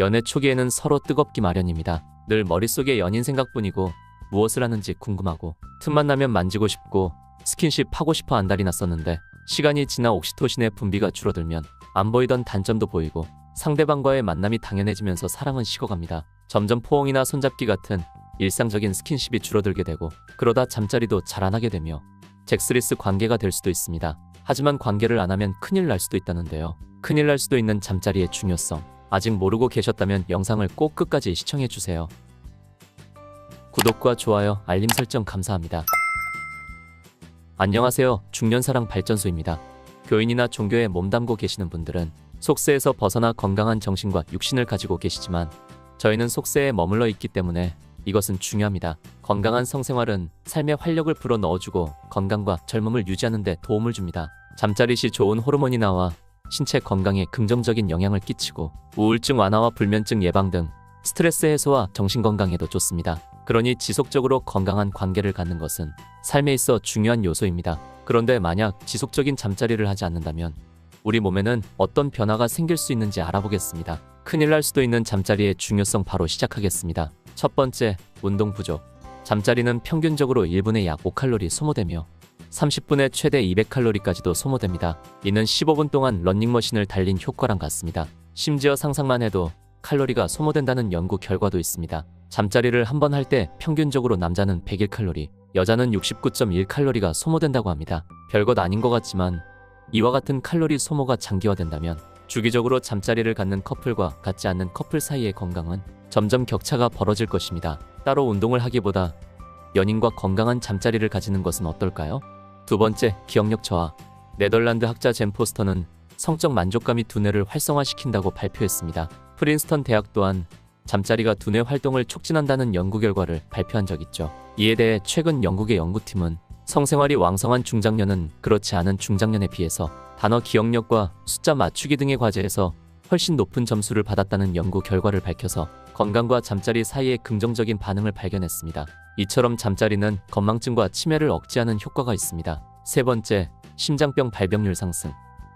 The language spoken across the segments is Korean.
연애 초기에는 서로 뜨겁기 마련입니다. 늘 머릿속에 연인 생각뿐이고 무엇을 하는지 궁금하고 틈만 나면 만지고 싶고 스킨십 하고 싶어 안달이 났었는데 시간이 지나 옥시토신의 분비가 줄어들면 안 보이던 단점도 보이고 상대방과의 만남이 당연해지면서 사랑은 식어갑니다. 점점 포옹이나 손잡기 같은 일상적인 스킨십이 줄어들게 되고 그러다 잠자리도 잘 안 하게 되며 잭스리스 관계가 될 수도 있습니다. 하지만 관계를 안 하면 큰일 날 수도 있다는데요. 큰일 날 수도 있는 잠자리의 중요성. 아직 모르고 계셨다면 영상을 꼭 끝까지 시청해 주세요. 구독과 좋아요, 알림 설정 감사합니다. 안녕하세요. 중년사랑 발전소입니다. 교인이나 종교에 몸담고 계시는 분들은 속세에서 벗어나 건강한 정신과 육신을 가지고 계시지만 저희는 속세에 머물러 있기 때문에 이것은 중요합니다. 건강한 성생활은 삶에 활력을 불어 넣어주고 건강과 젊음을 유지하는 데 도움을 줍니다. 잠자리 시 좋은 호르몬이 나와 신체 건강에 긍정적인 영향을 끼치고 우울증 완화와 불면증 예방 등 스트레스 해소와 정신 건강에도 좋습니다. 그러니 지속적으로 건강한 관계를 갖는 것은 삶에 있어 중요한 요소입니다. 그런데 만약 지속적인 잠자리를 하지 않는다면 우리 몸에는 어떤 변화가 생길 수 있는지 알아보겠습니다. 큰일 날 수도 있는 잠자리의 중요성 바로 시작하겠습니다. 첫 번째, 운동 부족. 잠자리는 평균적으로 1분에 약 5칼로리 소모되며 30분에 최대 200칼로리까지도 소모됩니다. 이는 15분 동안 런닝머신을 달린 효과랑 같습니다. 심지어 상상만 해도 칼로리가 소모된다는 연구 결과도 있습니다. 잠자리를 한 번 할 때 평균적으로 남자는 101칼로리, 여자는 69.1칼로리가 소모된다고 합니다. 별것 아닌 것 같지만 이와 같은 칼로리 소모가 장기화된다면 주기적으로 잠자리를 갖는 커플과 갖지 않는 커플 사이의 건강은 점점 격차가 벌어질 것입니다. 따로 운동을 하기보다 연인과 건강한 잠자리를 가지는 것은 어떨까요? 두 번째, 기억력 저하. 네덜란드 학자 젠 포스터는 성적 만족감이 두뇌를 활성화시킨다고 발표했습니다. 프린스턴 대학 또한 잠자리가 두뇌 활동을 촉진한다는 연구 결과를 발표한 적 있죠. 이에 대해 최근 영국의 연구팀은 성생활이 왕성한 중장년은 그렇지 않은 중장년에 비해서 단어 기억력과 숫자 맞추기 등의 과제에서 훨씬 높은 점수를 받았다는 연구 결과를 밝혀서 건강과 잠자리 사이의 긍정적인 반응을 발견했습니다. 이처럼 잠자리는 건망증과 치매를 억제하는 효과가 있습니다. 세 번째, 심장병 발병률 상승.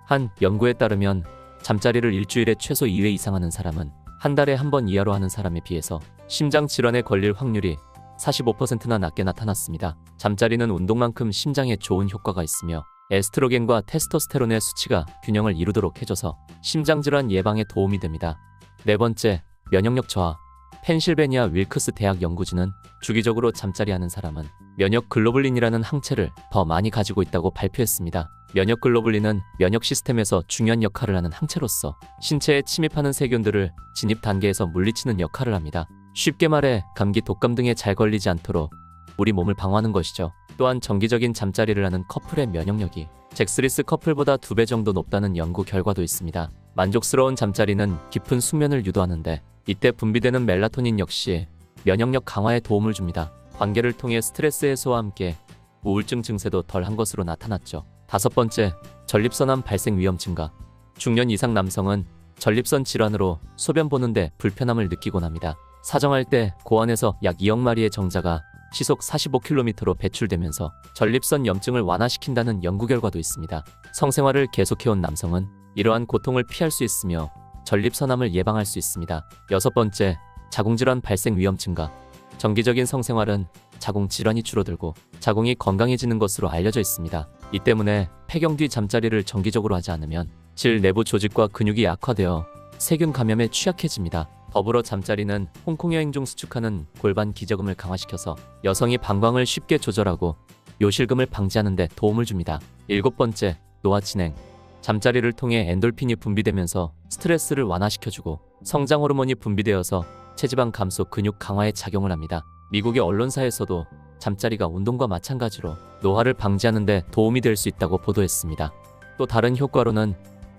한 연구에 따르면 잠자리를 일주일에 최소 2회 이상 하는 사람은 한 달에 한 번 이하로 하는 사람에 비해서 심장 질환에 걸릴 확률이 45%나 낮게 나타났습니다. 잠자리는 운동만큼 심장에 좋은 효과가 있으며 에스트로겐과 테스토스테론의 수치가 균형을 이루도록 해줘서 심장 질환 예방에 도움이 됩니다. 네 번째, 면역력 저하. 펜실베니아 윌크스 대학 연구진은 주기적으로 잠자리 하는 사람은 면역 글로불린이라는 항체를 더 많이 가지고 있다고 발표했습니다. 면역 글로불린은 면역 시스템에서 중요한 역할을 하는 항체로서 신체에 침입하는 세균들을 진입 단계에서 물리치는 역할을 합니다. 쉽게 말해 감기 독감 등에 잘 걸리지 않도록 우리 몸을 방어하는 것이죠. 또한 정기적인 잠자리를 하는 커플의 면역력이 잭스리스 커플보다 두 배 정도 높다는 연구 결과도 있습니다. 만족스러운 잠자리는 깊은 숙면을 유도하는데 이때 분비되는 멜라토닌 역시 면역력 강화에 도움을 줍니다. 관계를 통해 스트레스 해소와 함께 우울증 증세도 덜한 것으로 나타났죠. 다섯 번째, 전립선암 발생 위험 증가. 중년 이상 남성은 전립선 질환으로 소변 보는데 불편함을 느끼곤 합니다. 사정할 때 고안에서 약 2억 마리의 정자가 시속 45km로 배출되면서 전립선 염증을 완화시킨다는 연구 결과도 있습니다. 성생활을 계속해온 남성은 이러한 고통을 피할 수 있으며 전립선암을 예방할 수 있습니다. 여섯 번째, 자궁질환 발생 위험 증가. 정기적인 성생활은 자궁 질환이 줄어들고 자궁이 건강해지는 것으로 알려져 있습니다. 이 때문에 폐경 뒤 잠자리를 정기적으로 하지 않으면 질 내부 조직과 근육이 약화되어 세균 감염에 취약해집니다. 더불어 잠자리는 홍콩 여행 중 수축하는 골반 기저금을 강화시켜서 여성이 방광을 쉽게 조절하고 요실금을 방지하는 데 도움을 줍니다. 일곱 번째, 노화 진행. 잠자리를 통해 엔돌핀이 분비되면서 스트레스를 완화시켜주고 성장 호르몬이 분비되어서 체지방 감소 근육 강화에 작용을 합니다. 미국의 언론사에서도 잠자리가 운동과 마찬가지로 노화를 방지하는 데 도움이 될 수 있다고 보도했습니다. 또 다른 효과로는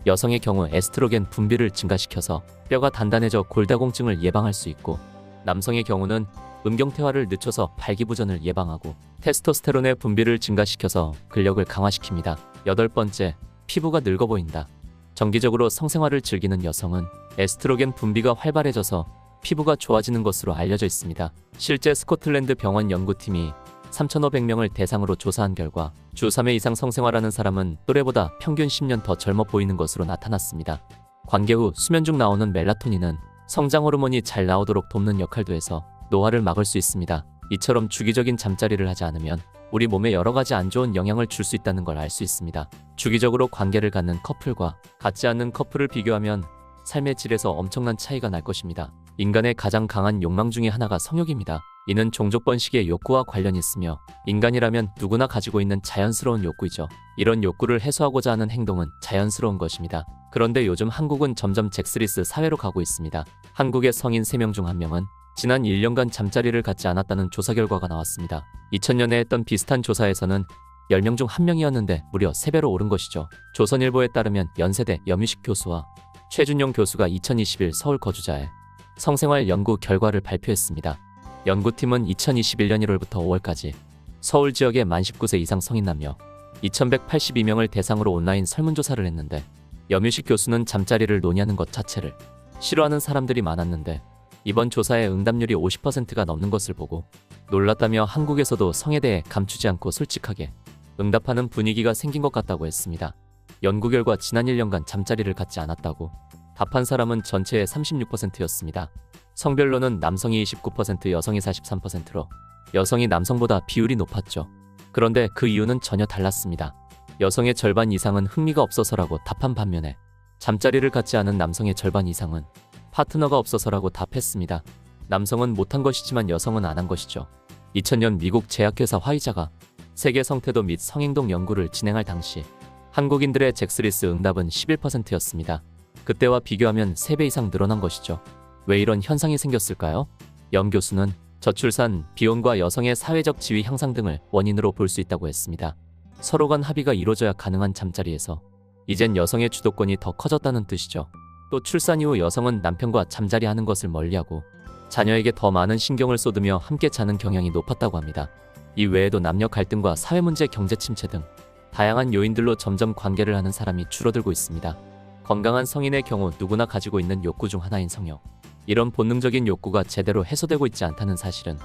여성의 경우 에스트로겐 분비를 증가시켜서 뼈가 단단해져 골다공증을 예방할 수 있고 남성의 경우는 음경퇴화를 늦춰서 발기부전을 예방하고 테스토스테론의 분비를 증가시켜서 근력을 강화시킵니다. 여덟 번째, 피부가 늙어 보인다. 정기적으로 성생활을 즐기는 여성은 에스트로겐 분비가 활발해져서 피부가 좋아지는 것으로 알려져 있습니다. 실제 스코틀랜드 병원 연구팀이 3,500명을 대상으로 조사한 결과 주 3회 이상 성생활하는 사람은 또래보다 평균 10년 더 젊어 보이는 것으로 나타났습니다. 관계 후 수면 중 나오는 멜라토닌은 성장 호르몬이 잘 나오도록 돕는 역할도 해서 노화를 막을 수 있습니다. 이처럼 주기적인 잠자리를 하지 않으면 우리 몸에 여러 가지 안 좋은 영향을 줄 수 있다는 걸 알 수 있습니다. 주기적으로 관계를 갖는 커플과 갖지 않는 커플을 비교하면 삶의 질에서 엄청난 차이가 날 것입니다. 인간의 가장 강한 욕망 중의 하나가 성욕입니다. 이는 종족 번식의 욕구와 관련이 있으며 인간이라면 누구나 가지고 있는 자연스러운 욕구이죠. 이런 욕구를 해소하고자 하는 행동은 자연스러운 것입니다. 그런데 요즘 한국은 점점 잭스리스 사회로 가고 있습니다. 한국의 성인 3명 중 1명은 지난 1년간 잠자리를 갖지 않았다는 조사 결과가 나왔습니다. 2000년에 했던 비슷한 조사에서는 10명 중 1명이었는데 무려 3배로 오른 것이죠. 조선일보에 따르면 연세대 염유식 교수와 최준용 교수가 2021 서울 거주자의 성생활 연구 결과를 발표했습니다. 연구팀은 2021년 1월부터 5월까지 서울 지역의 만 19세 이상 성인 남녀 2182명을 대상으로 온라인 설문조사를 했는데 염유식 교수는 잠자리를 논의하는 것 자체를 싫어하는 사람들이 많았는데 이번 조사의 응답률이 50%가 넘는 것을 보고 놀랐다며 한국에서도 성에 대해 감추지 않고 솔직하게 응답하는 분위기가 생긴 것 같다고 했습니다. 연구 결과 지난 1년간 잠자리를 갖지 않았다고 답한 사람은 전체의 36%였습니다. 성별로는 남성이 29%, 여성이 43%로 여성이 남성보다 비율이 높았죠. 그런데 그 이유는 전혀 달랐습니다. 여성의 절반 이상은 흥미가 없어서라고 답한 반면에 잠자리를 갖지 않은 남성의 절반 이상은 파트너가 없어서라고 답했습니다. 남성은 못한 것이지만 여성은 안 한 것이죠. 2000년 미국 제약회사 화이자가 세계 성태도 및 성행동 연구를 진행할 당시 한국인들의 잭스리스 응답은 11%였습니다. 그때와 비교하면 3배 이상 늘어난 것이죠. 왜 이런 현상이 생겼을까요? 염 교수는 저출산, 비혼과 여성의 사회적 지위 향상 등을 원인으로 볼 수 있다고 했습니다. 서로 간 합의가 이루어져야 가능한 잠자리에서 이젠 여성의 주도권이 더 커졌다는 뜻이죠. 또 출산 이후 여성은 남편과 잠자리 하는 것을 멀리하고 자녀에게 더 많은 신경을 쏟으며 함께 자는 경향이 높았다고 합니다. 이 외에도 남녀 갈등과 사회 문제, 경제 침체 등 다양한 요인들로 점점 관계를 하는 사람이 줄어들고 있습니다. 건강한 성인의 경우 누구나 가지고 있는 욕구 중 하나인 성욕. 이런 본능적인 욕구가 제대로 해소되고 있지 않다는 사실은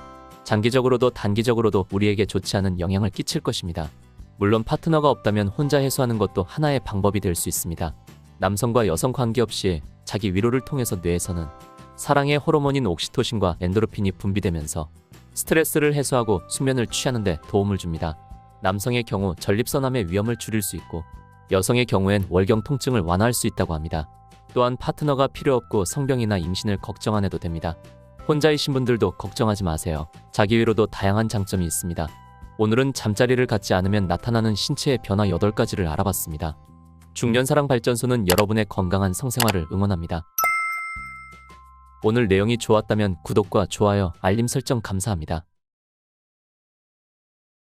장기적으로도 단기적으로도 우리에게 좋지 않은 영향을 끼칠 것입니다. 물론 파트너가 없다면 혼자 해소하는 것도 하나의 방법이 될 수 있습니다. 남성과 여성 관계없이 자기 위로를 통해서 뇌에서는 사랑의 호르몬인 옥시토신과 엔도르핀이 분비되면서 스트레스를 해소하고 수면을 취하는 데 도움을 줍니다. 남성의 경우 전립선암의 위험을 줄일 수 있고 여성의 경우엔 월경 통증을 완화할 수 있다고 합니다. 또한 파트너가 필요 없고 성병이나 임신을 걱정 안 해도 됩니다. 혼자이신 분들도 걱정하지 마세요. 자기 위로도 다양한 장점이 있습니다. 오늘은 잠자리를 갖지 않으면 나타나는 신체의 변화 8가지를 알아봤습니다. 중년사랑 발전소는 여러분의 건강한 성생활을 응원합니다. 오늘 내용이 좋았다면 구독과 좋아요, 알림 설정 감사합니다.